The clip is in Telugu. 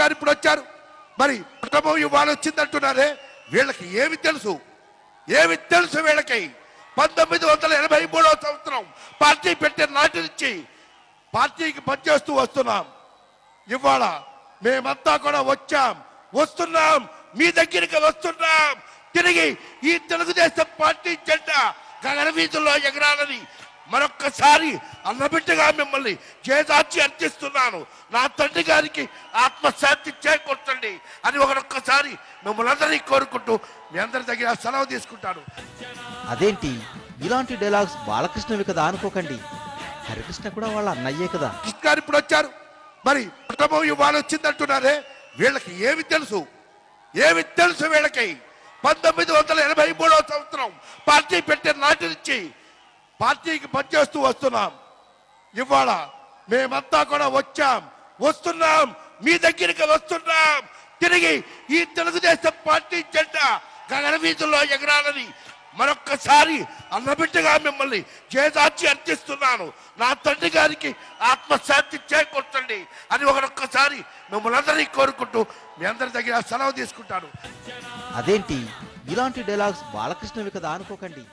గారు ఇప్పుడు వచ్చారు. మరి కుటుంబం ఇవాళ వచ్చిందంటున్నారే వీళ్ళకి ఏమి తెలుసు? ఏమి తెలుసు వీళ్ళకి? పంతొమ్మిది వందల ఎనభై మూడవ సంవత్సరం పార్టీ పెట్టిన నాటి నుంచి పార్టీకి పనిచేస్తూ వస్తున్నాం. ఇవాళ మేమంతా కూడా వచ్చాం. వస్తున్నాం. మీ దగ్గరికి వస్తున్నాం. తిరిగి ఈ తెలుగుదేశం పార్టీ జెండా గగన వీధుల్లో ఎగరాలని మరొక్కసారి అన్నబిడ్డగా మిమ్మల్ని చేదాచి అర్చిస్తున్నాను. నా తండ్రి గారికి ఆత్మశాంతి చేకూర్చండి అని ఒకరొక్కసారి మిమ్మల్ని అందరినీ కోరుకుంటూ మీ అందరి దగ్గర సెలవు తీసుకుంటాను. అదేంటి? ఇలాంటి డైలాగ్స్ బాలకృష్ణవి కదా అనుకోకండి. హరికృష్ణ కూడా వాళ్ళ అన్నయ్యే కదా. కృష్ణ గారు ఇప్పుడు వచ్చారు. మరి కుటుంబం ఇవాళ వచ్చిందంటున్నారే వీళ్ళకి ఏమి తెలుసు? ఏమి తెలుసు వీళ్ళకి? పంతొమ్మిది వందల ఎనభై మూడవ సంవత్సరం పార్టీ పెట్టిన నాటి నుంచి పార్టీకి పనిచేస్తూ వస్తున్నాం. ఇవాళ మేమంతా కూడా వచ్చాం. వస్తున్నాం. మీ దగ్గరికి వస్తున్నాం. తిరిగి ఈ తెలుగుదేశం పార్టీ జెండా గగనవీధుల్లో ఎగరాలని మరొక్కసారి అన్నబిడ్డగా మిమ్మల్ని చేదాచి అర్థిస్తున్నాను నా తండ్రి గారికి ఆత్మశాంతి చేకూర్చండి అని ఒకరొక్కసారి మిమ్మల్ని అందరినీ కోరుకుంటూ మీ అందరి దగ్గర సెలవు తీసుకుంటాను. అదేంటి? ఇలాంటి డైలాగ్స్ బాలకృష్ణవి కదా అనుకోకండి.